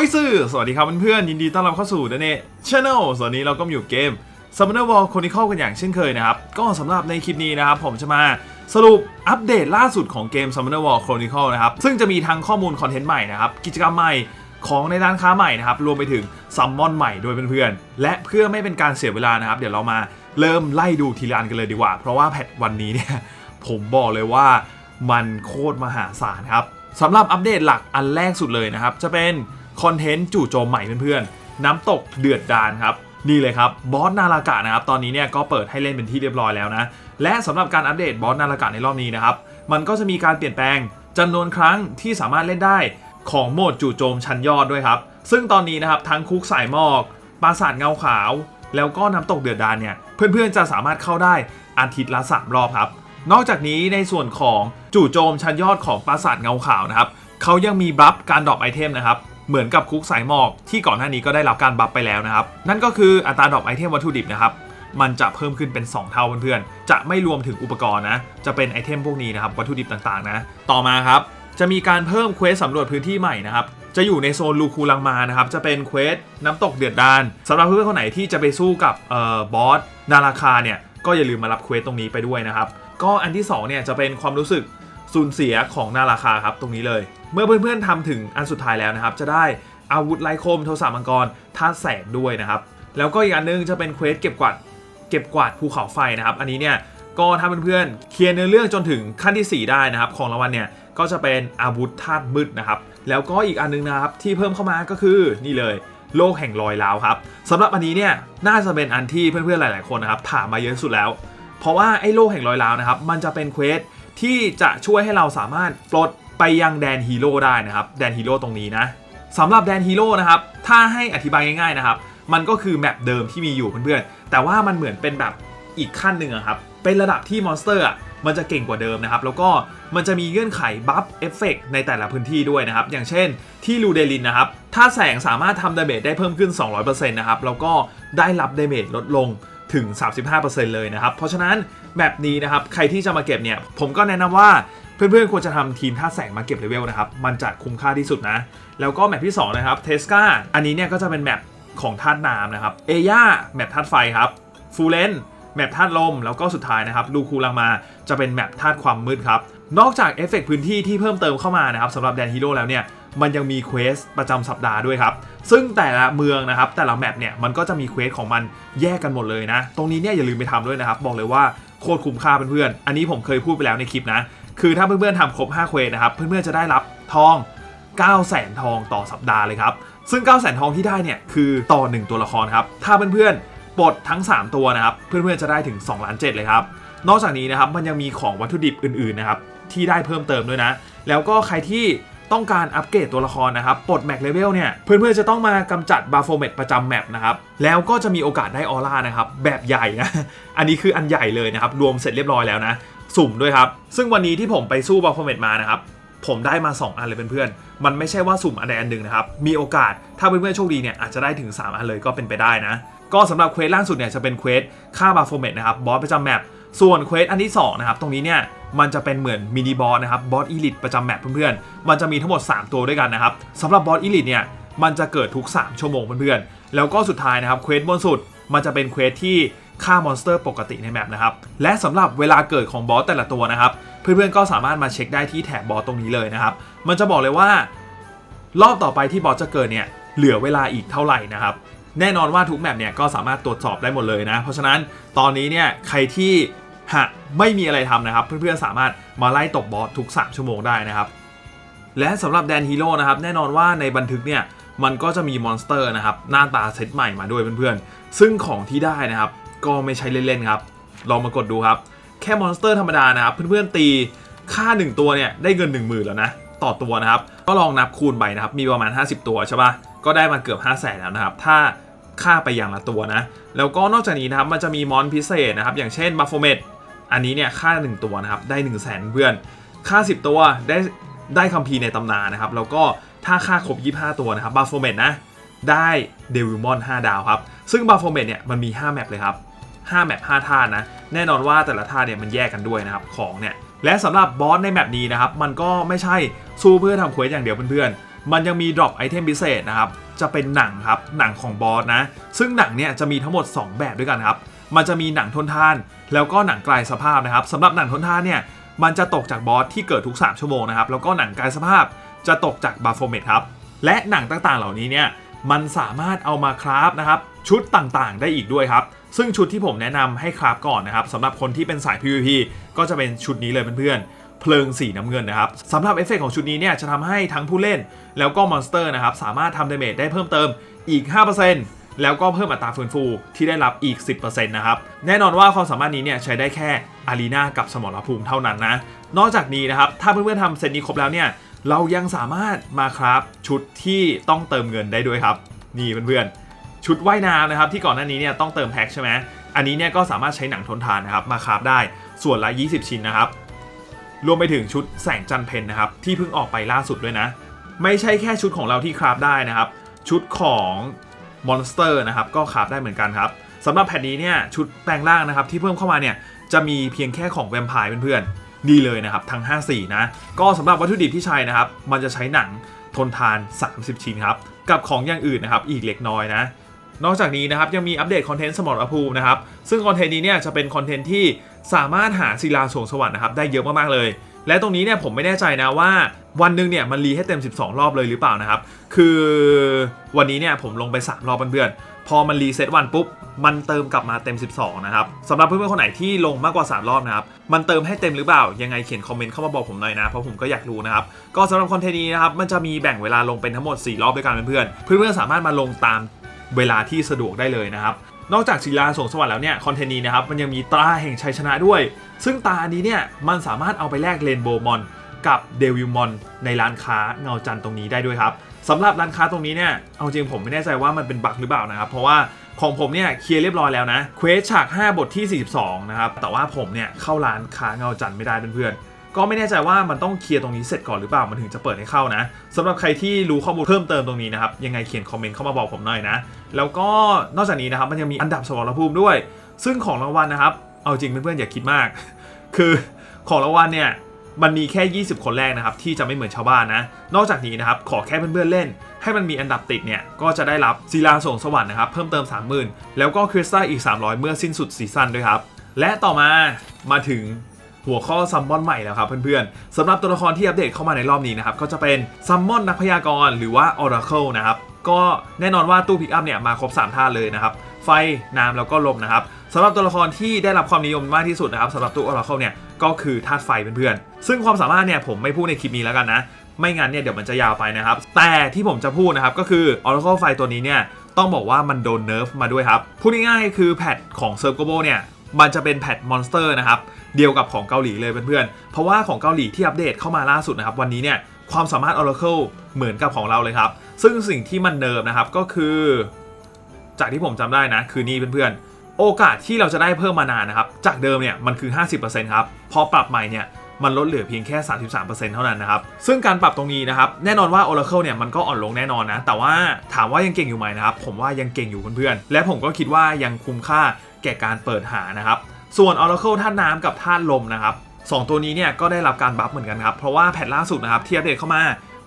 อ้ยซื่อ สวัสดีครับเพื่อนๆยินดีต้อนรับเข้าสู่เนเน่ช n แนลส่วนนี้เราก็อยู่เกม Summoner War Chronicle กันอย่างเช่นเคยนะครับ ก็สำหรับในคลิปนี้นะครับ ผมจะมาสรุปอัปเดตล่าสุดของเกม Summoner War Chronicle นะครับ ซึ่งจะมีทั้งข้อมูลคอนเทนต์ใหม่นะครับ กิจกรรมใหม่ของในร้านค้าใหม่นะครับ รวมไปถึงซัมมอนใหม่ด้วยเพื่อนๆ และเพื่อไม่เป็นการเสียเวลานะครับ เดี๋ยวเรามาเริ่มไล่ดูทีละอันกันเลยดีกว่า เพราะว่าแพทวันนี้เนี่ยผมบอกเลยว่ามันโคตรมหาศาลครับสำหรับอัปเดตหลักอันแรกสุดเลยนะครับจะเป็น คอนเทนต์จู่โจมใหม่เพื่อนๆ น้ำตกเดือดดานครับนี่เลยครับบอสนารากะนะครับตอนนี้เนี่ยก็เปิดให้เล่นเป็นที่เรียบร้อยแล้วนะและสำหรับการอัปเดตบอสนารากะในรอบนี้นะครับมันก็จะมีการเปลี่ยนแปลงจำนวนครั้งที่สามารถเล่นได้ของโหมดจู่โจมชั้นยอดด้วยครับ ซึ่งตอนนี้นะครับทั้งคุกสายหมอกปราสาทเงาขาว แล้วก็น้ำตกเดือดดานเนี่ยเพื่อนๆจะสามารถเข้าได้อาทิตย์ละสามรอบครับ นอกจากนี้ในส่วนของจู่โจมชั้นยอดของปราสาทเงาขาวนะครับเขายังมีบัฟการดรอปไอเทมนะครับ เหมือนกับคุกสายหมอกที่ก่อนหน้านี้ก็ได้รับการบัฟไปแล้วนะครับ นั่นก็คืออัตราดรอปไอเทมวัตถุดิบนะครับมันจะเพิ่มขึ้นเป็น 2 เท่าเพื่อนๆ จะไม่รวมถึงอุปกรณ์นะ จะเป็นไอเทมพวกนี้นะครับ วัตถุดิบต่างๆนะ ต่อมาครับ จะมีการเพิ่มเควสสำรวจพื้นที่ใหม่นะครับ จะอยู่ในโซนลูคูลังมานะครับ จะเป็นเควสน้ำตกเดือดดานสำหรับเพื่อนๆคนไหนที่จะไปสู้กับเอ่อบอสนาราคาเนี่ย ก็อย่าลืมมารับเควสตรงนี้ไปด้วยนะครับ ก็อันที่สองเนี่ยจะเป็นความรู้สึก สูญเสียของนาราคาครับตรงนี้เลย เมื่อเพื่อนๆทำถึงอันสุดท้ายแล้วนะครับ จะได้อาวุธไร้คมโทรศัพท์มังกรท่าแสงด้วยนะครับ แล้วก็อีกอันนึงจะเป็นเควสเก็บกวาดเก็บกวาดภูเขาไฟนะครับ อันนี้เนี่ยก็ถ้าเพื่อนๆเคลียร์เนื้อเรื่องจนถึงขั้นที่ 4 ได้นะครับ ของรางวัลเนี่ยก็จะเป็นอาวุธธาตุมืดนะครับ แล้วก็อีกอันนึงนะครับที่เพิ่มเข้ามาก็คือนี่เลยโลกแห่งรอยร้าวครับสำหรับอันนี้เนี่ยน่าจะเป็นอันที่เพื่อนๆหลาย ๆคนนะครับถามมาเยอะสุดแล้ว เพราะว่าไอ้โลกแห่งรอยร้าวนะครับมันจะเป็นเควส ที่จะช่วยให้เราสามารถปลดไปยังแดนฮีโร่ได้นะครับ แดนฮีโร่ตรงนี้นะสำหรับแดนฮีโร่นะครับ ถ้าให้อธิบายง่ายๆนะครับ มันก็คือแมปเดิมที่มีอยู่เพื่อนๆ แต่ว่ามันเหมือนเป็นแบบอีกขั้นหนึ่งครับ เป็นระดับที่มอนสเตอร์มันจะเก่งกว่าเดิมนะครับ แล้วก็มันจะมีเงื่อนไขบัฟเอฟเฟกในแต่ละพื้นที่ด้วยนะครับ อย่างเช่นที่ลูเดลินนะครับ ถ้าแสงสามารถทำดาเมจได้เพิ่มขึ้น 200%นะครับ แล้วก็ได้รับดาเมจลดลง ถึง 35%เลยนะครับ เพราะฉะนั้นแบบนี้นะครับใครที่จะมาเก็บเนี่ยผมก็แนะนำว่าเพื่อนๆ ควรจะทำทีมท่าแสงมาเก็บเลเวลนะครับ มันจะคุ้มค่าที่สุดนะ แล้วก็แมปที่ 2 นะครับเทสกาอันนี้เนี่ยก็จะเป็นแมปของธาตุน้ำนะครับเอย่าแมปธาตุไฟครับฟูเลนแมปธาตุลม แล้วก็สุดท้ายนะครับลูคูลังมาจะเป็นแมปธาตุความมืดครับ นอกจากเอฟเฟกต์พื้นที่ที่เพิ่มเติมเข้ามานะครับสำหรับแดนฮีโร่แล้วเนี่ย มันยังมีเควสประจำสัปดาห์ด้วยครับ ซึ่งแต่ละเมืองนะครับแต่ละแมปเนี่ยมันก็จะมีเควสของมันแยกกันหมดเลยนะ ตรงนี้เนี่ยอย่าลืมไปทำด้วยนะครับ บอกเลยว่าโคตรคุ้มค่าเพื่อนๆ อันนี้ผมเคยพูดไปแล้วในคลิปนะ คือถ้าเพื่อนๆทำครบ 5 เควสนะครับ เพื่อนๆจะได้รับทอง 9 0 0แสนทองต่อสัปดาห์เลยครับ ซึ่ง 9 0 0แสนทองที่ได้เนี่ยคือต่อ 1 ตัวละครครับ ถ้าเพื่อนๆปลดทั้ง 3 ตัวนะครับ เพื่อนๆจะได้ถึง2ล้าน7เลยครับ นอกจากนี้นะครับมันยังมีของวัตถุดิบอื่นๆนะครับที่ได้เพิ่มเติมด้วยนะ แล้วก็ใครที่ ต้องการอัปเกรดตัวละครนะครับปลดแม็กเลเวลเนี่ยเพื่อนๆจะต้องมากำจัดบาโฟเมตประจำแมปนะครับแล้วก็จะมีโอกาสได้ออร่านะครับแบบใหญ่นะอันนี้คืออันใหญ่เลยนะครับรวมเสร็จเรียบร้อยแล้วนะสุ่มด้วยครับ ซึ่งวันนี้ที่ผมไปสู้บาโฟเมตมานะครับผมได้มา 2 อันเลยเพื่อนๆ มันไม่ใช่ว่าสุ่มอันใดอันหนึ่งนะครับ มีโอกาสถ้าเพื่อนๆโชคดีเนี่ยอาจจะได้ถึง 3 อันเลยก็เป็นไปได้นะ ก็สำหรับเควสล่าสุดเนี่ยจะเป็นเควสฆ่าบาโฟเมตนะครับบอสประจำแมป ส่วนเควสอันที่2นะครับตรงนี้เนี่ยมันจะเป็นเหมือนมินิบอสนะครับบอสอีลิตประจำแมปเพื่อนๆ มันจะมีทั้งหมด 3 ตัวด้วยกันนะครับสำหรับบอสอีลิตเนี่ยมันจะเกิดทุก 3 ชั่วโมงเพื่อนๆ แล้วก็สุดท้ายนะครับเควสบนสุดมันจะเป็นเควสที่ฆ่ามอนสเตอร์ปกติในแมปนะครับและสำหรับเวลาเกิดของบอสแต่ละตัวนะครับเพื่อนๆก็สามารถมาเช็คได้ที่แถบบอสตรงนี้เลยนะครับมันจะบอกเลยว่า รอบต่อไปที่บอสจะเกิดเนี่ยเหลือเวลาอีกเท่าไหร่นะครับแน่นอนว่าทุกแมปเนี่ยก็สามารถตรวจสอบได้หมดเลยนะเพราะฉะนั้นตอนนี้เนี่ยใครที่ หากไม่มีอะไรทำนะครับ เพื่อนๆสามารถมาไล่ตบบอสทุก 3 ชั่วโมงได้นะครับ และสำหรับแดนฮีโร่นะครับแน่นอนว่าในบันทึกเนี่ยมันก็จะมีมอนสเตอร์นะครับหน้าตาเซตใหม่มาด้วยเพื่อนๆ ซึ่งของที่ได้นะครับก็ไม่ใช่เล่นๆครับลองมากดดูครับ แค่มอนสเตอร์ธรรมดานะครับเพื่อนๆตีค่า 1 ตัวเนี่ยได้เงิน 1 0,000 แล้วนะต่อตัวนะครับ ก็ลองนับคูณไปนะครับ มีประมาณ 50 ตัวใช่ปะก็ได้มาเกือบ5 0 0แสนแล้วนะครับ ถ้าค่าไปอย่างละตัวนะ แล้วก็นอกจากนี้นะครับ มันจะมีมอนพิเศษนะครับ อย่างเช่นบัฟโฟเมด อันนี้เนี่ยค่า 1 ตัวนะครับได้ 1 0 0 0 0แสนเพื่อน ค่า 10 ตัวได้ได้คัมภีร์ในตำนานนะครับ แล้วก็ถ้าค่าครบ 25 ตัวนะครับบัฟโฟเมดนะได้เดวิลมอน5 ดาวครับ ซึ่งบัฟโฟเมดเนี่ยมันมี 5 แมปเลยครับ 5 แมป 5 ท่านะ แน่นอนว่าแต่ละท่าเนี่ยมันแยกกันด้วยนะครับของเนี่ย และสำหรับบอสในแมปนี้นะครับมันก็ไม่ใช่สู้เพื่อทำเควสอย่างเดียวเพื่อนๆ มันยังมีดรอปไอเทมพิเศษนะครับจะเป็นหนังครับหนังของบอสนะ ซึ่งหนังเนี่ยจะมีทั้งหมด 2 แบบด้วยกันครับ มันจะมีหนังทนทาน แล้วก็หนังกลายสภาพนะครับสำหรับหนังทนทานเนี่ยมันจะตกจากบอสที่เกิดทุก 3 ชั่วโมงนะครับแล้วก็หนังกายสภาพจะตกจากบาโฟเมตครับและหนังต่างๆ เหล่านี้เนี่ยมันสามารถเอามาคราฟนะครับชุดต่างๆ ได้อีกด้วยครับ ซึ่งชุดที่ผมแนะนำให้คราฟก่อนนะครับสำหรับคนที่เป็นสาย PVP ก็จะเป็นชุดนี้เลยเพื่อนๆเพลิงสีน้ำเงินนะครับสำหรับเอฟเฟกต์ของชุดนี้เนี่ยจะทำให้ทั้งผู้เล่น แล้วก็มอนสเตอร์นะครับสามารถทำดาเมจได้เพิ่มเติมอีก 5% แล้วก็เพิ่มอัตราฟื้นฟูที่ได้รับอีก 10%นะครับ แน่นอนว่าความสามารถนี้เนี่ยใช้ได้แค่อารีนากับสมรภูมิเท่านั้นนะ นอกจากนี้นะครับ ถ้าเพื่อนๆทำเซตนี้ครบแล้วเนี่ย เรายังสามารถมาคราฟชุดที่ต้องเติมเงินได้ด้วยครับ นี่เพื่อนๆ ชุดว่ายน้ำนะครับที่ก่อนหน้านี้เนี่ยต้องเติมแพ็คใช่ไหมอันนี้เนี่ยก็สามารถใช้หนังทนทานนะครับมาคราฟได้ส่วนละ 20 ชิ้นนะครับ รวมไปถึงชุดแสงจันเพนนะครับที่เพิ่งออกไปล่าสุดด้วยนะ ไม่ใช่แค่ชุดของเราที่คราฟได้นะครับ ชุดของ มอนสเตอร์นะครับก็คาฟได้เหมือนกันครับสำหรับแผ่นนี้เนี่ยชุดแปลงร่างนะครับที่เพิ่มเข้ามาเนี่ยจะมีเพียงแค่ของแวมไพร์เพื่อนๆนี่เลยนะครับทั้ง 5 สีนะก็สำหรับวัตถุดิบที่ใช้นะครับมันจะใช้หนังทนทาน 30 ชิ้นครับกับของอย่างอื่นนะครับอีกเล็กน้อยนะนอกจากนี้นะครับยังมีอัปเดตคอนเทนต์สมรภูมินะครับซึ่งคอนเทนต์นี้เนี่ยจะเป็นคอนเทนต์ที่สามารถหาศิลาสวงสวรรค์นะครับได้เยอะมากๆเลย และตรงนี้เนี่ยผมไม่แน่ใจนะว่าวันหนึ่งเนี่ยมันรีให้เต็ม 12 รอบเลยหรือเปล่านะครับ คือวันนี้เนี่ยผมลงไป 3 รอบเพื่อนๆพอมันรีเซ็ตวันปุ๊บมันเติมกลับมาเต็ม 12 นะครับสำหรับเพื่อนๆ คนไหนที่ลงมากกว่า 3 รอบนะครับ มันเติมให้เต็มหรือเปล่า ยังไงเขียนคอมเมนต์เข้ามาบอกผมหน่อยนะ เพราะผมก็อยากรู้นะครับ ก็สำหรับคอนเทนต์นี้นะครับ มันจะมีแบ่งเวลาลงเป็นทั้งหมด 4 รอบด้วยกันเพื่อนๆ เพื่อนๆ สามารถมาลงตามเวลาที่สะดวกได้เลยนะครับ นอกจากศิลาสวงสวรรค์แล้วเนี่ยคอนเทนต์นี้นะครับมันยังมีตราแห่งชัยชนะด้วย ซึ่งตาอันนี้เนี่ยมันสามารถเอาไปแลกเรนโบมอนกับเดวิลมอนในร้านค้าเงาจันตรงนี้ได้ด้วยครับสำหรับร้านค้าตรงนี้เนี่ยเอาจริงผมไม่แน่ใจว่ามันเป็นบั๊กหรือเปล่านะครับ เพราะว่าของผมเนี่ยเคลียร์เรียบร้อยแล้วนะเควสฉาก 5 บทที่ 42 นะครับ แต่ว่าผมเนี่ยเข้าร้านค้าเงาจันไม่ได้เพื่อนๆ ก็ไม่แน่ใจว่ามันต้องเคลียร์ตรงนี้เสร็จก่อนหรือเปล่ามันถึงจะเปิดให้เข้านะสำหรับใครที่รู้ข้อมูลเพิ่มเติมตรงนี้นะครับยังไงเขียนคอมเมนต์เข้ามาบอกผมหน่อยนะ แล้วก็นอกจากนี้นะครับมันยังมีอันดับสมรภูมิด้วย ซึ่งของรางวัลนะครับ เอาจริงเพื่อนๆอย่าคิดมาก คือของรางวัลเนี่ยมันมีแค่ 20 คนแรกนะครับที่จะไม่เหมือนชาวบ้านนะ นอกจากนี้นะครับขอแค่เพื่อนๆเล่น ให้มันมีอันดับติดเนี่ยก็จะได้รับศิลาส่งสวรรค์นะครับเพิ่มเติม 30,000 แล้วก็คริสตัลอีก 300 เมื่อสิ้นสุดซีซั่นด้วยครับและต่อมามาถึง หัวข้อซัมมอนใหม่แล้วครับเพื่อนๆสำหรับตัวละครที่อัปเดตเข้ามาในรอบนี้นะครับก็จะเป็นซัมมอนนักพยากรณ์หรือว่า Oracle นะครับก็แน่นอนว่าตู้พิกอัพเนี่ยมาครบ 3 ท่าเลยนะครับไฟน้ำแล้วก็ลมนะครับสำหรับตัวละครที่ได้รับความนิยมมากที่สุดนะครับสำหรับตู้ Oracle เนี่ยก็คือธาตุไฟเพื่อนๆซึ่งความสามารถเนี่ยผมไม่พูดในคลิปนี้แล้วกันนะไม่งั้นเนี่ยเดี๋ยวมันจะยาวไปนะครับ แต่ที่ผมจะพูดนะครับก็คือ Oracle ไฟตัวนี้เนี่ยต้องบอกว่ามันโดนเนิร์ฟมาด้วยครับ พูดง่ายๆคือแพทของเซิร์ฟโกโบเนี่ย มันจะเป็นแพทมอนสเตอร์นะครับเดียวกับของเกาหลีเลยเพื่อนๆ เพราะว่าของเกาหลีที่อัปเดตเข้ามาล่าสุดนะครับวันนี้เนี่ยความสามารถ Oracle เหมือนกับของเราเลยครับ ซึ่งสิ่งที่มันเนิมนะครับก็คือ จากที่ผมจำได้นะ คือนี่เพื่อนๆ โอกาสที่เราจะได้เพิ่มมานานนะครับ จากเดิมเนี่ยมันคือ 50%ครับ พอปรับใหม่เนี่ย มันลดเหลือเพียงแค่ 33%เท่านั้นนะครับ ซึ่งการปรับตรงนี้นะครับ แน่นอนว่า Oracle เนี่ยมันก็อ่อนลงแน่นอนนะ แต่ว่าถามว่ายังเก่งอยู่ไหมนะครับ ผมว่ายังเก่งอยู่เพื่อนๆ และผมก็คิดว่ายังคุ้มค่าแก่การเปิดหานะครับ ส่วน Oracle ธาน้ำกับธาตุลมนะครับสองตัวนี้เนี่ยก็ได้รับการบัฟเหมือนกันครับ เพราะว่าแพทล่าสุดนะครับที่อัปเดตเข้ามา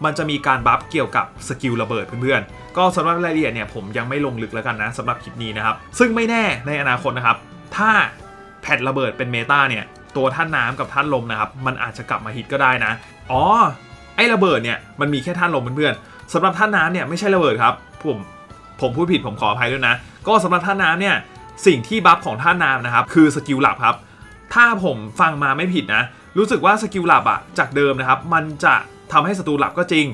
มันจะมีการบัฟเกี่ยวกับสกิลระเบิดเพื่อนๆ ก็สำหรับรายละเอียดเนี่ยผมยังไม่ลงลึกแล้วกันนะสำหรับคลิปนี้นะครับ ซึ่งไม่แน่ในอนาคตนะครับ ถ้าแพทระเบิดเป็นเมตาเนี่ย ตัวท่านน้ำกับท่านลมนะครับ มันอาจจะกลับมาฮิตก็ได้นะ อ๋อ ไอ้ระเบิดเนี่ยมันมีแค่ท่านลมเพื่อนๆสำหรับท่านน้ำเนี่ยไม่ใช่ระเบิดครับ ผมผมพูดผิดผมขออภัยด้วยนะ ก็สำหรับท่านน้ำเนี่ยสิ่งที่บัฟของท่านน้ำนะครับคือสกิลหลับครับ ถ้าผมฟังมาไม่ผิดนะ รู้สึกว่าสกิลหลับอะจากเดิมนะครับ มันจะทำให้ศัตรูหลับก็จริง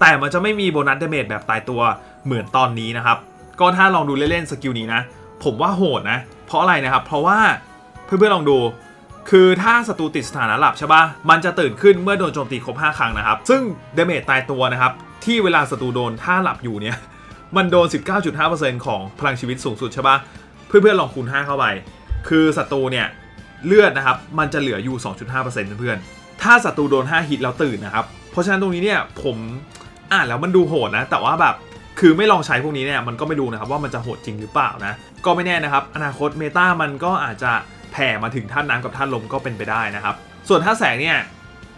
แต่มันจะไม่มีโบนัสเดเมจแบบตายตัวเหมือนตอนนี้นะครับ ก็ถ้าลองดูเล่นๆสกิลนี้นะ ผมว่าโหดนะ เพราะอะไรนะครับ เพราะว่าเพื่อนๆลองดู คือถ้าศัตรูติดสถานะหลับใช่ปะมันจะตื่นขึ้นเมื่อโดนโจมตีครบ 5 ครั้งนะครับ ซึ่งเดเมจตายตัวนะครับ ที่เวลาศัตรูโดนถ้าหลับอยู่เนี่ย มันโดน 19.5%ของพลังชีวิตสูงสุดใช่ปะเพื่อนๆลองคูณ 5 เข้าไป คือศัตรูเนี่ยเลือดนะครับ มันจะเหลืออยู่ 2.5%เพื่อนๆ ถ้าศัตรูโดน 5 ฮิตแล้วตื่นนะครับ เพราะฉะนั้นตรงนี้เนี่ยผมอ่านแล้วมันดูโหดนะ แต่ว่าแบบคือไม่ลองใช้พวกนี้เนี่ยมันก็ไม่รู้นะครับว่ามันจะโหดจริงหรือเปล่านะ ก็ไม่แน่นะครับ อนาคตเมตามันก็อาจจะ ผ่มาถึงท่านน้ำกับท่านลมก็เป็นไปได้นะครับ ส่วนท่าแสงเนี่ย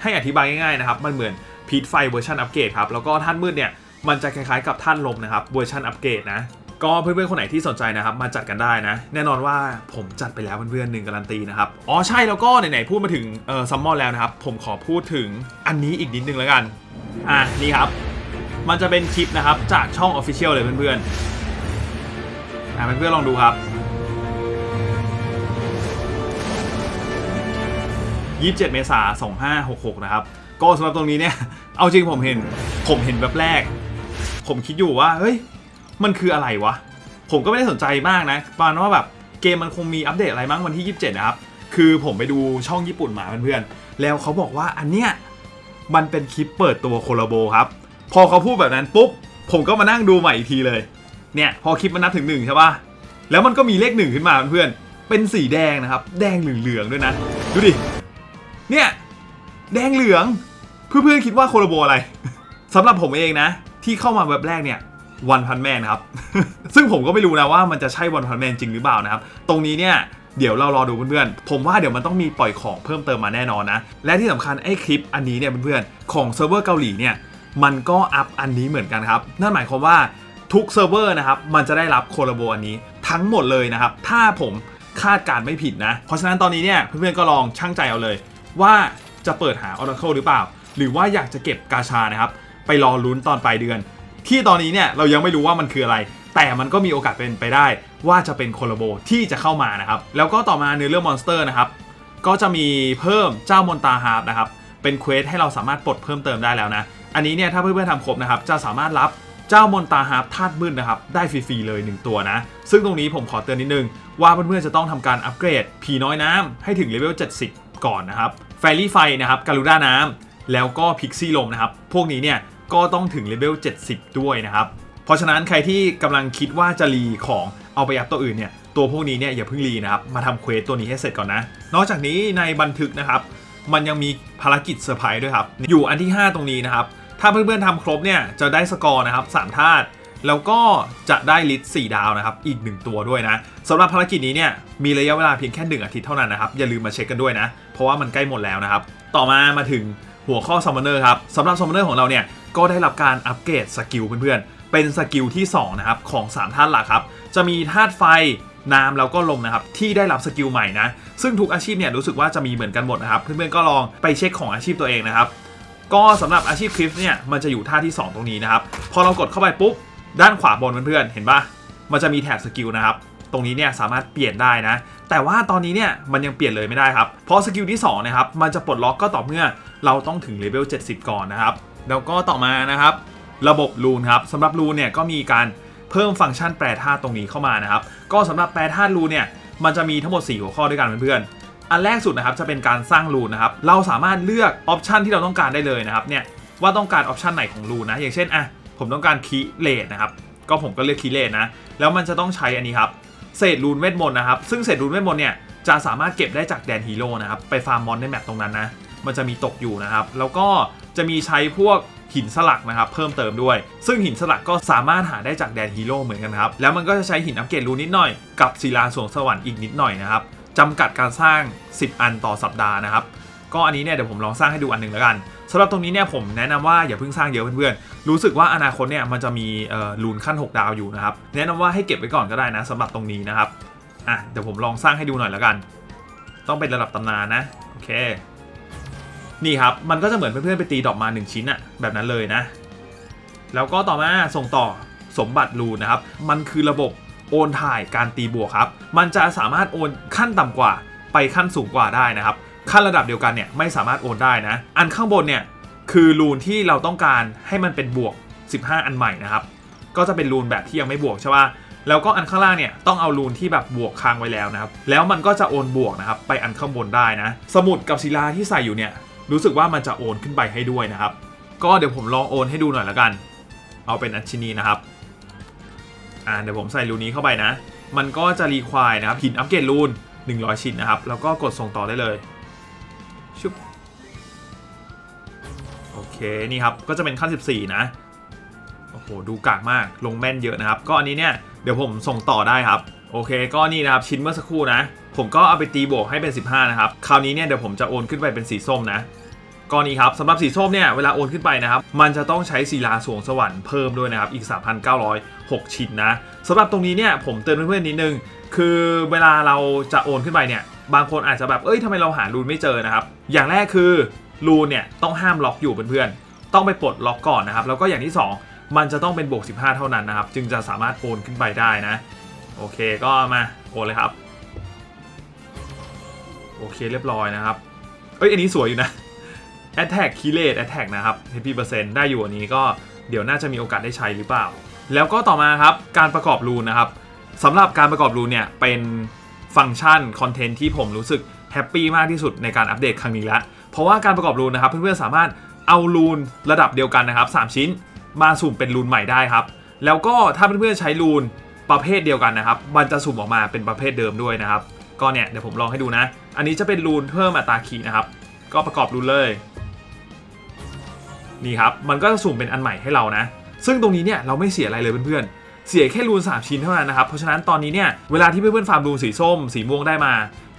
ให้อธิบายง่ายๆนะครับ มันเหมือนพีทไฟเวอร์ชันอัปเกรดครับ แล้วก็ท่านมืดเนี่ยมันจะคล้ายๆกับท่านลมนะครับเวอร์ชันอัปเกรดนะ ก็เพื่อนๆคนไหนที่สนใจนะครับมาจัดกันได้นะ แน่นอนว่าผมจัดไปแล้วเพื่อนๆหนึ่งการันตีนะครับ อ๋อใช่แล้วก็ไหนๆพูดมาถึงเออซัมมอนแล้วนะครับ ผมขอพูดถึงอันนี้อีกนิดนึงแล้วกัน อะนี่ครับ มันจะเป็นคลิปนะครับจากช่อง Official เลยเพื่อนๆอะเพื่อนๆลองดูครับ 27 เมษายน 2566 นะครับ ก็สำหรับตรงนี้เนี่ย เอาจริงผมเห็น ผมเห็นแบบแรก ผมคิดอยู่ว่า เฮ้ย มันคืออะไรวะ ผมก็ไม่ได้สนใจมากนะประมาณว่าแบบเกมมันคงมีอัปเดตอะไรมั้งวันที่ 27 นะครับ คือผมไปดูช่องญี่ปุ่นมาเพื่อนๆ แล้วเขาบอกว่าอันเนี้ย มันเป็นคลิปเปิดตัวโคลาโบครับ พอเขาพูดแบบนั้นปุ๊บ ผมก็มานั่งดูใหม่อีกทีเลย เนี่ย พอคลิปมันนับถึงหนึ่งใช่ปะแล้วมันก็มีเลขหนึ่งขึ้นมาเพื่อนๆ เป็นสีแดงนะครับ แดงเหลืองๆด้วยนะ ดูดิ เนี่ย แดงเหลืองเพื่อนๆคิดว่าโคลโบอะไรสำหรับผมเองนะ ที่เข้ามาแบบแรกเนี่ยวันพันแมนครับ ซึ่งผมก็ไม่รู้นะว่ามันจะใช่วันพันแมนจริงหรือเปล่านะครับ ตรงนี้เนี่ยเดี๋ยวเรารอดูเพื่อนๆ ผมว่าเดี๋ยวมันต้องมีปล่อยของเพิ่มเติมมาแน่นอนนะ และที่สำคัญไอ้คลิปอันนี้เนี่ยเพื่อนๆ ของเซิร์ฟเวอร์เกาหลีเนี่ย มันก็อัพอันนี้เหมือนกันครับ นั่นหมายความว่าทุกเซิร์ฟเวอร์นะครับ มันจะได้รับโคลาโบอันนี้ทั้งหมดเลยนะครับ ถ้าผมคาดการณ์ไม่ผิดนะ เพราะฉะนั้นตอนนี้เนี่ยเพื่อนๆก็ลองช่างใจเอาเลย ว่าจะเปิดหา Oracle หรือเปล่า หรือว่าอยากจะเก็บกาชานะครับ ไปรอลุ้นตอนปลายเดือน ที่ตอนนี้เนี่ยเรายังไม่รู้ว่ามันคืออะไร แต่มันก็มีโอกาสเป็นไปได้ ว่าจะเป็นโคลาโบที่จะเข้ามานะครับ แล้วก็ต่อมาในเรื่องมอนสเตอร์นะครับ ก็จะมีเพิ่มเจ้ามอนตาฮาร์ปนะครับ เป็นเควสให้เราสามารถปลดเพิ่มเติมได้แล้วนะ อันนี้เนี่ยถ้าเพื่อนๆทำครบนะครับ จะสามารถรับเจ้ามอนตาฮาร์ปธาตุมืดนะครับ ได้ฟรี ๆ เลย 1 ตัวนะ ซึ่งตรงนี้ผมขอเตือนนิดนึง ว่าเพื่อนๆจะต้องทำการอัปเกรด ผีน้อยน้ำให้ถึงเลเวล 70 ก่อนนะครับแฟรี่ไฟนะครับการูด้าน้ำแล้วก็พิกซี่ลมนะครับพวกนี้เนี่ยก็ต้องถึงเลเวล 70 ด้วยนะครับ เพราะฉะนั้นใครที่กำลังคิดว่าจะรีของเอาไปยัดตัวอื่นเนี่ยตัวพวกนี้เนี่ยอย่าเพิ่งรีนะครับมาทำเควสตัวนี้ให้เสร็จก่อนนะ นอกจากนี้ในบันทึกนะครับ มันยังมีภารกิจเซอร์ไพรส์ด้วยครับ อยู่อันที่ 5 ตรงนี้นะครับ ถ้าเพื่อนๆทำครบเนี่ยจะได้สกอร์นะครับ3ธาตุ แล้วก็จะได้ลิสต์4ดาวนะครับอีก 1 ตัวด้วยนะสำหรับภารกิจนี้เนี่ยมีระยะเวลาเพียงแค่ 1 อาทิตย์เท่านั้นนะครับอย่าลืมมาเช็คกันด้วยนะ เพราะว่ามันใกล้หมดแล้วนะครับ ต่อมามาถึงหัวข้อซัมมอนเนอร์ครับสำหรับซัมมอนเนอร์ของเราเนี่ยก็ได้รับการอัปเกรดสกิลเพื่อนๆ เป็นสกิลที่2นะครับของ3ธาตุหลักครับ จะมีธาตุไฟน้ำแล้วก็ลมนะครับที่ได้รับสกิลใหม่นะ ซึ่งทุกอาชีพเนี่ยรู้สึกว่าจะมีเหมือนกันหมดนะครับเพื่อนๆก็ลองไปเช็คของอาชีพตัวเองนะครับก็สำหรับอาชีพคลิฟเนี่ยมันจะอยู่ท่าที่ 2 ตรงนี้นะครับพอเรากดเข้าไปปุ๊บ ด้านขวาบนเพื่อนๆเห็นปะมันจะมีแถบสกิลนะครับ ตรงนี้เนี่ยสามารถเปลี่ยนได้นะ แต่ว่าตอนนี้เนี่ยมันยังเปลี่ยนเลยไม่ได้ครับ เพราะสกิลที่2นะครับมันจะปลดล็อกก็ต่อเมื่อเราต้องถึงเลเวล 70 ก่อนนะครับ แล้วก็ต่อมานะครับ ระบบรูนครับสำหรับรูนเนี่ยก็มีการเพิ่มฟังก์ชันแปรธาตุตรงนี้เข้ามานะครับ ก็สำหรับแปรธาตุรูนเนี่ยมันจะมีทั้งหมด 4 หัวข้อด้วยกันเพื่อนๆ อันแรกสุดนะครับจะเป็นการสร้างรูนนะครับ เราสามารถเลือกออปชันที่เราต้องการได้เลยนะครับเนี่ยว่าต้องการออปชันไหนของรูนนะ อย่างเช่นอะ ผมต้องการคีเลดนะครับ ก็ผมก็เลือกคีเลดนะ แล้วมันจะต้องใช้อันนี้ครับ เศษรูนเวทมนต์นะครับ ซึ่งเศษรูนเวทมนต์เนี่ยจะสามารถเก็บได้จากแดนฮีโร่นะครับ ไปฟาร์มมอนในแมปตรงนั้นนะ มันจะมีตกอยู่นะครับ แล้วก็จะมีใช้พวกหินสลักนะครับเพิ่มเติมด้วย ซึ่งหินสลักก็สามารถหาได้จากแดนฮีโร่เหมือนกันครับ แล้วมันก็จะใช้หินอัปเกรดรูนนิดหน่อย กับศิลาสวงสวรรค์อีกนิดหน่อยนะครับจำกัดการสร้าง 10 อันต่อสัปดาห์นะครับ ก็อันนี้เนี่ยเดี๋ยวผมลองสร้างให้ดูอันหนึ่งแล้วกัน สำหรับตรงนี้เนี่ยผมแนะนำว่าอย่าเพิ่งสร้างเยอะเพื่อนๆ รู้สึกว่าอนาคตเนี่ยมันจะมีลูนขั้น 6 ดาวอยู่นะครับ แนะนำว่าให้เก็บไว้ก่อนก็ได้นะสำหรับตรงนี้นะครับ อะเดี๋ยวผมลองสร้างให้ดูหน่อยแล้วกัน ต้องเป็นระดับตำนานนะ โอเค นี่ครับ มันก็จะเหมือนเพื่อนๆไปตีดอกมา 1 ชิ้นอะแบบนั้นเลยนะ แล้วก็ต่อมาส่งต่อสมบัติรูนนะครับ มันคือระบบโอนถ่ายการตีบวกครับ มันจะสามารถโอนขั้นต่ำกว่าไปขั้นสูงกว่าได้นะครับ ขั้นระดับเดียวกันเนี่ยไม่สามารถโอนได้นะ อันข้างบนเนี่ยคือรูนที่เราต้องการให้มันเป็นบวก 15 อันใหม่นะครับ ก็จะเป็นรูนแบบที่ยังไม่บวกใช่ป่ะแล้วก็อันข้างล่างเนี่ยต้องเอารูนที่แบบบวกค้างไว้แล้วนะครับ แล้วมันก็จะโอนบวกนะครับไปอันข้างบนได้นะ สมุดกับศิลาที่ใส่อยู่เนี่ยรู้สึกว่ามันจะโอนขึ้นไปให้ด้วยนะครับ ก็เดี๋ยวผมลองโอนให้ดูหน่อยละกัน เอาเป็นอัญชินีนะครับ อ่าเดี๋ยวผมใส่รูนนี้เข้าไปนะ มันก็จะรีควายนะครับหินอัปเกรดรูน100 ชิ้นนะครับ แล้วก็กดส่งต่อได้เลย นี่ครับ ก็จะเป็นขั้น 14 นะ โอ้โห ดูกากมาก ลงแม่นเยอะนะครับ ก็อันนี้เนี่ย เดี๋ยวผมส่งต่อได้ครับ โอเค ก็นี่นะครับ ชิ้นเมื่อสักครู่นะ ผมก็เอาไปตีบวกให้เป็น 15 นะครับ คราวนี้เนี่ย เดี๋ยวผมจะโอนขึ้นไปเป็นสีส้มนะก็นี่ครับสำหรับสีส้มเนี่ยเวลาโอนขึ้นไปนะครับมันจะต้องใช้ศิลาสวงสวรรค์เพิ่มด้วยนะครับอีก 3,906 ชิ้นนะสำหรับตรงนี้เนี่ยผมเตือนเพื่อนๆนิดนึง คือเวลาเราจะโอนขึ้นไปเนี่ยบางคนอาจจะแบบเอ้ยทำไมเราหารูนไม่เจอนะครับอย่างแรกคือ รูเนี่ยต้องห้ามล็อกอยู่เพื่อนๆต้องไปปลดล็อกก่อนนะครับ แล้วก็อย่างที่ 2 มันจะต้องเป็นบวก 15 เท่านั้นนะครับ จึงจะสามารถโอนขึ้นไปได้นะ โอเคก็มาโอนเลยครับ โอเคเรียบร้อยนะครับ เอ้ยอันนี้สวยอยู่นะ Attack k i l l a t Attack นะครับ HP เปอร์เซ็นต์ได้อยู่อันนี้ก็เดี๋ยวน่าจะมีโอกาสได้ใช้หรือเปล่า แล้วก็ต่อมาครับการประกอบรูนะครับสำหรับการประกอบรูเนี่ยเป็นฟังก์ชันคอนเทนต์ที่ผมรู้สึกแฮปปี้มากที่สุดในการอัปเดตครั้งนี้แล้ว เพราะว่าการประกอบรูนนะครับเพื่อนๆสามารถเอารูนระดับเดียวกันนะครับ3ชิ้น มาสุ่มเป็นรูนใหม่ได้ครับ แล้วก็ถ้าเพื่อนๆใช้รูนประเภทเดียวกันนะครับ มันจะสุ่มออกมาเป็นประเภทเดิมด้วยนะครับ ก็เนี่ยเดี๋ยวผมลองให้ดูนะ อันนี้จะเป็นรูนเพิ่มอัตราขีนะครับ ก็ประกอบรูนเลย นี่ครับ มันก็จะสุ่มเป็นอันใหม่ให้เรานะ ซึ่งตรงนี้เนี่ยเราไม่เสียอะไรเลยเพื่อนๆ เสียแค่รูน3ชิ้นเท่านั้นนะครับ เพราะฉะนั้นตอนนี้เนี่ย เวลาที่เพื่อนๆฟาร์มรูนสีส้ม สีม่วงได้มา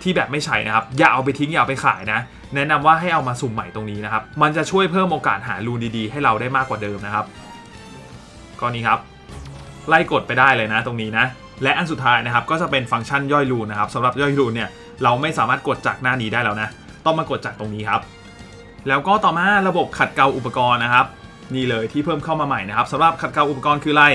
ที่แบบไม่ใช้นะครับ อย่าเอาไปทิ้งอย่าเอาไปขายนะ แนะนำว่าให้เอามาสุ่มใหม่ตรงนี้นะครับ มันจะช่วยเพิ่มโอกาสหารูนดีๆ ให้เราได้มากกว่าเดิมนะครับก็นี้ครับ ไล่กดไปได้เลยนะตรงนี้นะ และอันสุดท้ายนะครับก็จะเป็นฟังก์ชันย่อยรูนนะครับสำหรับย่อยรูนเนี่ยเราไม่สามารถกดจากหน้านี้ได้แล้วนะ ต้องมากดจากตรงนี้ครับ แล้วก็ต่อมาระบบขัดเกลาอุปกรณ์นะครับนี่เลยที่เพิ่มเข้ามาใหม่นะครับสำหรับขัดเกลาอุปกรณ์คืออะไร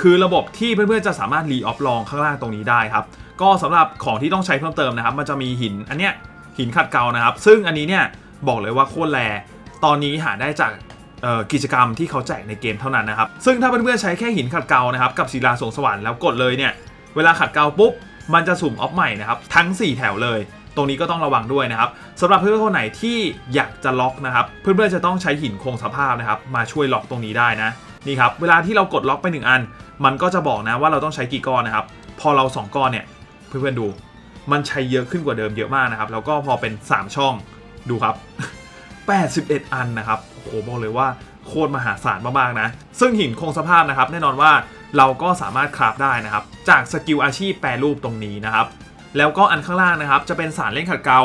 คือระบบที่เพื่อนๆจะสามารถรีออฟลองข้างล่างตรงนี้ได้ครับก็สำหรับของที่ต้องใช้เพิ่มเติมนะครับ มันจะมีหินอันเนี้ยหินขัดเกลานะครับ ซึ่งอันนี้เนี่ยบอกเลยว่าโคตรแรตอนนี้หาได้จากกิจกรรมที่เขาแจกในเกมเท่านั้นนะครับ ซึ่งถ้าเพื่อนๆใช้แค่หินขัดเกลานะครับกับศิลาสงสวรรค์แล้วกดเลยเนี่ยเวลาขัดเกลาปุ๊บมันจะสุ่มออฟใหม่นะครับทั้ง 4 แถวเลย ตรงนี้ก็ต้องระวังด้วยนะครับสำหรับเพื่อนๆคนไหนที่อยากจะล็อกนะครับ เพื่อนๆจะต้องใช้หินคงสภาพนะครับมาช่วยล็อกตรงนี้ได้นะนี่ครับเวลาที่เรากดล็อกไป 1 อัน มันก็จะบอกนะว่าเราต้องใช้กี่ก้อนนะครับ พอเรา 2 ก้อนเนี่ย เพื่อนๆดู มันใช้เยอะขึ้นกว่าเดิมเยอะมากนะครับ แล้วก็พอเป็น 3 ช่องดูครับ 81 อันนะครับโอ้โหบอกเลยว่าโคตรมหาศาลมากๆนะ ซึ่งหินคงสภาพนะครับ แน่นอนว่าเราก็สามารถคราฟได้นะครับ จากสกิลอาชีพแปรรูปตรงนี้นะครับ แล้วก็อันข้างล่างนะครับ จะเป็นสารเล่นขัดเกลา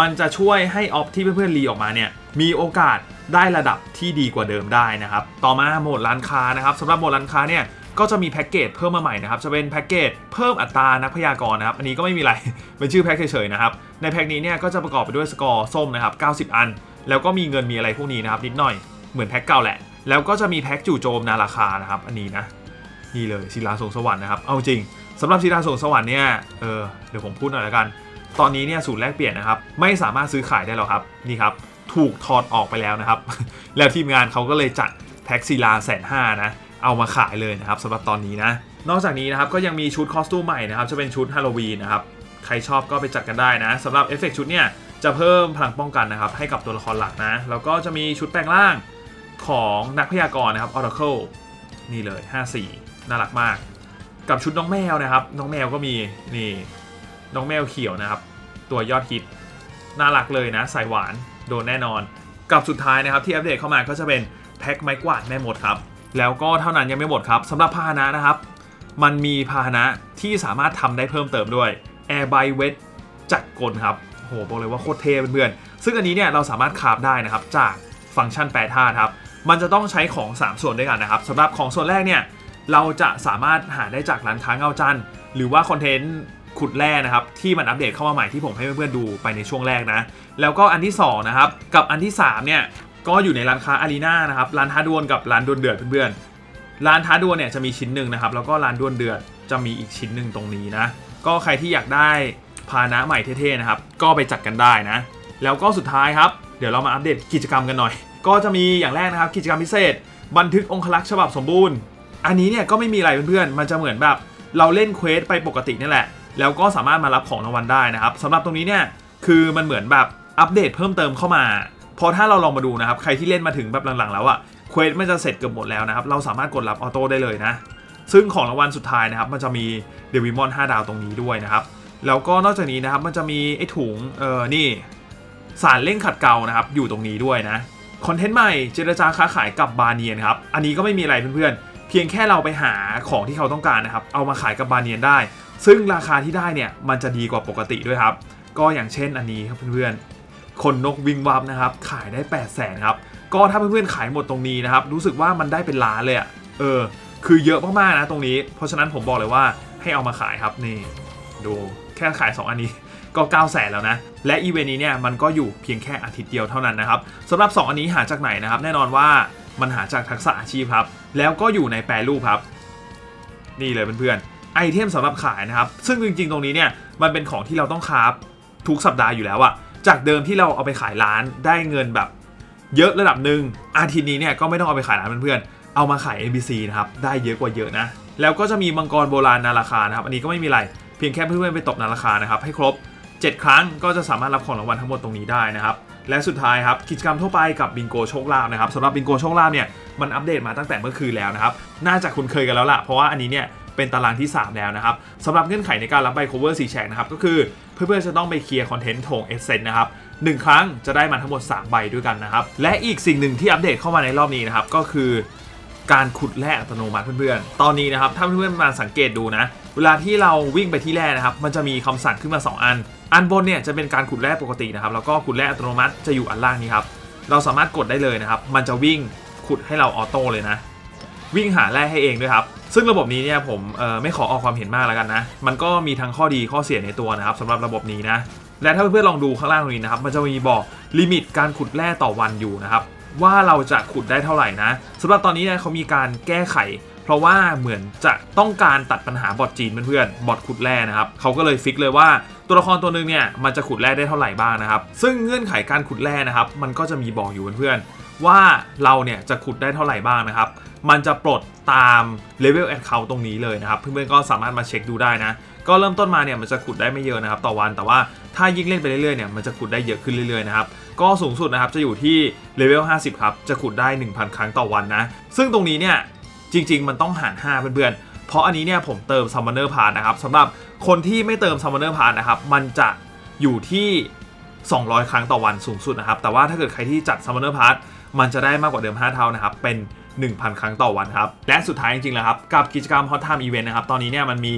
มันจะช่วยให้ออฟที่เพื่อนๆรีออกมาเนี่ย มีโอกาสได้ระดับที่ดีกว่าเดิมได้นะครับ ต่อมาโหมดร้านค้านะครับสำหรับโหมดร้านค้าเนี่ย ก็จะมีแพ็กเกจเพิ่มมาใหม่นะครับ จะเป็นแพ็กเกจเพิ่มอัตรานักพยากรณ์นะครับ อันนี้ก็ไม่มีอะไร เป็นชื่อแพ็กเฉยๆนะครับ ในแพ็กนี้เนี่ยก็จะประกอบไปด้วยสกอร์ส้มนะครับ 90 อัน แล้วก็มีเงินมีอะไรพวกนี้นะครับนิดหน่อย เหมือนแพ็กเก่าแหละ แล้วก็จะมีแพ็กจู่โจมนาราคานะครับ อันนี้นะ นี่เลยศิลาสงสวรรค์นะครับ เอาจริงสำหรับศิลาสงสวรรค์เนี่ย เออ เดี๋ยวผมพูดหน่อยละกัน ตอนนี้เนี่ยศูนย์แลกเปลี่ยนนะครับ ไม่สามารถซื้อขายได้หรอกครับ นี่ครับ ถูกถอดออกไปแล้วนะครับ แล้วทีมงานเขาก็เลยจัดแพ็กศิลาแสนห้านะ เอามาขายเลยนะครับสำหรับตอนนี้นะ นอกจากนี้นะครับก็ยังมีชุดคอสตูมใหม่นะครับจะเป็นชุดฮาโลวีนนะครับใครชอบก็ไปจัดกันได้นะสำหรับเอฟเฟกชุดเนี่ยจะเพิ่มพลังป้องกันนะครับให้กับตัวละครหลักนะ แล้วก็จะมีชุดแปลงร่างของนักพยากรณ์นะครับ Oracle นี่เลย 54 น่ารักมาก กับชุดน้องแมวนะครับ น้องแมวก็มีนี่น้องแมวเขียวนะครับ ตัวยอดฮิตน่ารักเลยนะสายหวานโดนแน่นอน กับสุดท้ายนะครับที่อัปเดตเข้ามาก็จะเป็นแพ็คไม้กวาดแม่มดครับ แล้วก็เท่านั้นยังไม่หมดครับสำหรับพาหนะนะครับ มันมีพาหนะที่สามารถทำได้เพิ่มเติมด้วย Air by Wet จักรกลครับโหบอกเลยว่าโคตรเท่เพื่อนๆซึ่งอันนี้เนี่ยเราสามารถคาฟได้นะครับจากฟังก์ชันแปรธาตุครับมันจะต้องใช้ของ 3 ส่วนด้วยกันนะครับสำหรับของส่วนแรกเนี่ยเราจะสามารถหาได้จากร้านค้าเงาจันหรือว่าคอนเทนต์ขุดแร่นะครับที่มันอัปเดตเข้ามาใหม่ที่ผมให้เพื่อนๆดูไปในช่วงแรกนะ แล้วก็อันที่สองนะครับกับอันที่สามเนี่ย ก็อยู่ในร้านค้าอารีนานะครับร้านท้าดวลกับร้านดวลเดือดเพื่อนๆร้านท้าดวลเนี่ยจะมีชิ้นหนึ่งนะครับแล้วก็ร้านดวลเดือดจะมีอีกชิ้นหนึ่งตรงนี้นะก็ใครที่อยากได้พานะใหม่เท่ๆนะครับก็ไปจัดกันได้นะ แล้วก็สุดท้ายครับเดี๋ยวเรามาอัปเดตกิจกรรมกันหน่อย ก็จะมีอย่างแรกนะครับกิจกรรมพิเศษ บันทึกองคลักษ์ฉบับสมบูรณ์ อันนี้เนี่ยก็ไม่มีอะไรเพื่อนๆมันจะเหมือนแบบเราเล่นเควสไปปกตินี่แหละ แล้วก็สามารถมารับของรางวัลได้นะครับสำหรับตรงนี้เนี่ยคือมันเหมือนแบบอัปเดตเพิ่มเติมเข้ามา พอถ้าเราลองมาดูนะครับ ใครที่เล่นมาถึงแบบหลังๆ แล้วอะเควสมันจะเสร็จเกือบหมดแล้วนะครับ เราสามารถกดรับออโต้ได้เลยนะ ซึ่งของรางวัลสุดท้ายนะครับ มันจะมีเดวิมอน5ดาวตรงนี้ด้วยนะครับ แล้วก็นอกจากนี้นะครับ มันจะมีไอ้ถุง เออนี่ สารเร่งขัดเกลานะครับ อยู่ตรงนี้ด้วยนะ คอนเทนต์ใหม่ เจรจาค้าขายกับบาเนียนครับ อันนี้ก็ไม่มีอะไรเพื่อนๆ เพียงแค่เราไปหาของที่เขาต้องการนะครับ เอามาขายกับบาเนียนได้ ซึ่งราคาที่ได้เนี่ย มันจะดีกว่าปกติด้วยครับ ก็อย่างเช่นอันนี้ครับเพื่อนๆ คนนกวิงวับนะครับขายได้ 8 0 0แสนครับก็ถ้าเพื่อนๆขายหมดตรงนี้นะครับรู้สึกว่ามันได้เป็นล้านเลยอะเออคือเยอะมากๆนะตรงนี้ เพราะฉะนั้นผมบอกเลยว่าให้เอามาขายครับนี่ดูแค่ขาย 2 อันนี้ก็ 9 0 0แสนแล้วนะ และอีเวนต์นี้เนี่ยมันก็อยู่เพียงแค่อาทิตย์เดียวเท่านั้นนะครับสำหรับ 2 อันนี้หาจากไหนนะครับ แน่นอนว่ามันหาจากทักษะอาชีพครับ แล้วก็อยู่ในแปรรูปครับ นี่เลยเพื่อนๆไอเทมสำหรับขายนะครับ ซึ่งจริงๆ ตรงนี้เนี่ยมันเป็นของที่เราต้องคราฟทุกสัปดาห์อยู่แล้วอะ จากเดิมที่เราเอาไปขายร้านได้เงินแบบเยอะระดับหนึ่งอาทิตย์นี้เนี่ยก็ไม่ต้องเอาไปขายร้านเพื่อนๆ เอามาขาย NPC นะครับ ได้เยอะกว่าเยอะนะ แล้วก็จะมีมังกรโบราณนาราคานะครับ อันนี้ก็ไม่มีอะไร เพียงแค่เพื่อนๆไปตบนาราคานะครับ ให้ครบ 7 ครั้งก็จะสามารถรับของรางวัลทั้งหมดตรงนี้ได้นะครับ และสุดท้ายครับกิจกรรมทั่วไปกับบิงโกโชคลาภนะครับสำหรับบิงโกโชคลาภเนี่ยมันอัปเดตมาตั้งแต่เมื่อคืนแล้วนะครับ น่าจะคุ้นเคยกันแล้วล่ะ เพราะว่าอันนี้เนี่ย เป็นตารางที่ 3 แล้วนะครับสำหรับเงื่อนไขในการรับใบ cover 4แฉกนะครับก็คือเพื่อนๆจะต้องไปเคลียร์คอนเทนต์โถงเอเซนนะครับหนึ่งครั้งจะได้มาทั้งหมด 3 ใบด้วยกันนะครับและอีกสิ่งหนึ่งที่อัปเดตเข้ามาในรอบนี้นะครับก็คือการขุดแร่อัตโนมัติเพื่อนๆ ตอนนี้นะครับถ้าเพื่อนๆมาสังเกตดูนะ เวลาที่เราวิ่งไปที่แร่นะครับ มันจะมีคำสั่งขึ้นมา 2 อัน อันบนเนี่ยจะเป็นการขุดแร่ปกตินะครับ แล้วก็ขุดแร่อัตโนมัติจะอยู่อันล่างนี้ครับ เราสามารถกดได้เลยนะครับ มันจะวิ่งขุดให้เราออโต้เลยนะ วิ่งหาแร่ให้เองด้วยครับ ซึ่งระบบนี้เนี่ยผมไม่ขอออกความเห็นมากแล้วกันนะ มันก็มีทั้งข้อดีข้อเสียในตัวนะครับสำหรับระบบนี้นะ และถ้าเพื่อนๆลองดูข้างล่างตรงนี้นะครับ มันจะมีบอกลิมิตการขุดแร่ต่อวันอยู่นะครับ ว่าเราจะขุดได้เท่าไหร่นะสำหรับตอนนี้เนี่ยเขามีการแก้ไข เพราะว่าเหมือนจะต้องการตัดปัญหาบอทจีนเพื่อนๆบอทขุดแร่นะครับเขาก็เลยฟิกเลยว่าตัวละครตัวหนึ่งเนี่ยมันจะขุดแร่ได้เท่าไหร่บ้างนะครับ ซึ่งเงื่อนไขการขุดแร่นะครับ มันก็จะมีบอกอยู่เพื่อน ว่าเราเนี่ยจะขุดได้เท่าไหร่บ้างนะครับ มันจะปลดตามเลเวลแอดเคาตรงนี้เลยนะครับ เพื่อนๆก็สามารถมาเช็คดูได้นะ ก็เริ่มต้นมาเนี่ยมันจะขุดได้ไม่เยอะนะครับ ต่อวัน แต่ว่าถ้ายิ่งเล่นไปเรื่อยๆเนี่ยมันจะขุดได้เยอะขึ้นเรื่อยๆนะครับ ก็สูงสุดนะครับจะอยู่ที่เลเวล50 ครับ จะขุดได้ 1,000 ครั้งต่อวันนะ ซึ่งตรงนี้เนี่ยจริง ๆ มันต้องหาร 5 เพื่อนๆ เพราะอันนี้เนี่ยผมเติม Summoner Pass นะครับสำหรับคนที่ไม่เติม Summoner Pass นะครับ มันจะอยู่ที่ 200 ครั้งต่อวันสูงสุดนะครับ แต่ว่าถ้าเกิดใครที่จัด Summoner Pass มัน มันจะได้มากกว่าเดิม 5 เท่านะครับ เป็น 1,000 ครั้งต่อวันครับ และสุดท้ายจริงๆแล้วครับ กับกิจกรรม Hot Time Event นะครับ ตอนนี้เนี่ยมันมี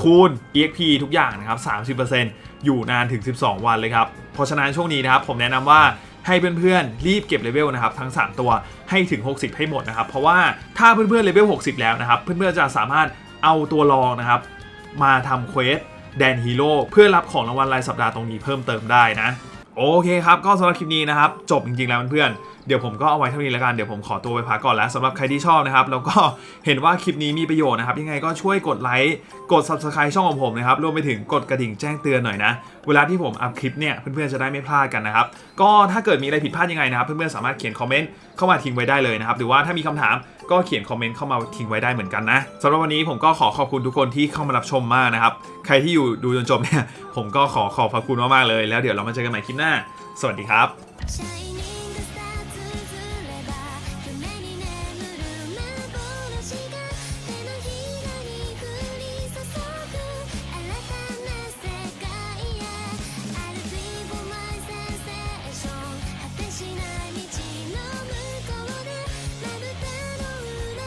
คูณ EXP ทุกอย่างนะครับ 30%อยู่นานถึง 12 วันเลยครับ เพราะฉะนั้นช่วงนี้นะครับผมแนะนำว่าให้เพื่อนๆ รีบเก็บเลเวลนะครับทั้ง 3 ตัวให้ถึง 60 ให้หมดนะครับ เพราะว่าถ้าเพื่อนๆเลเวล 60 แล้วนะครับ เพื่อนๆจะสามารถเอาตัวรองนะครับ มาทำเควสแดนฮีโร่เพื่อรับของรางวัลรายสัปดาห์ตรงนี้เพิ่มเติมได้นะ โอเคครับ ก็สำหรับคลิปนี้นะครับ จบจริงๆแล้วเพื่อนๆ เดี๋ยวผมก็เอาไว้เท่านี้แล้วกัน เดี๋ยวผมขอตัวไปพักก่อนแล้วสำหรับใครที่ชอบนะครับ แล้วก็เห็นว่าคลิปนี้มีประโยชน์นะครับ ยังไงก็ช่วยกดไลค์ กด subscribe ช่องของผมนะครับ รวมไปถึงกดกระดิ่งแจ้งเตือนหน่อยนะ เวลาที่ผมอัพคลิปเนี่ย เพื่อนๆจะได้ไม่พลาดกันนะครับ ก็ถ้าเกิดมีอะไรผิดพลาดยังไงนะครับ เพื่อนๆสามารถเขียนคอมเมนต์เข้ามาทิ้งไว้ได้เลยนะครับ หรือว่าถ้ามีคำถามก็เขียนคอมเมนต์เข้ามาทิ้งไว้ได้เหมือนกันนะสำหรับวันนี้ผมก็ขอขอบคุณทุกคนที่เข้ามารับชมมากนะครับ ใครที่อยู่ดูจนจบเนี่ย ผมก็ขอขอบพระคุณมากๆเลย แล้วเดี๋ยวเรามาเจอกันใหม่คลิปหน้า สวัสดีครับใ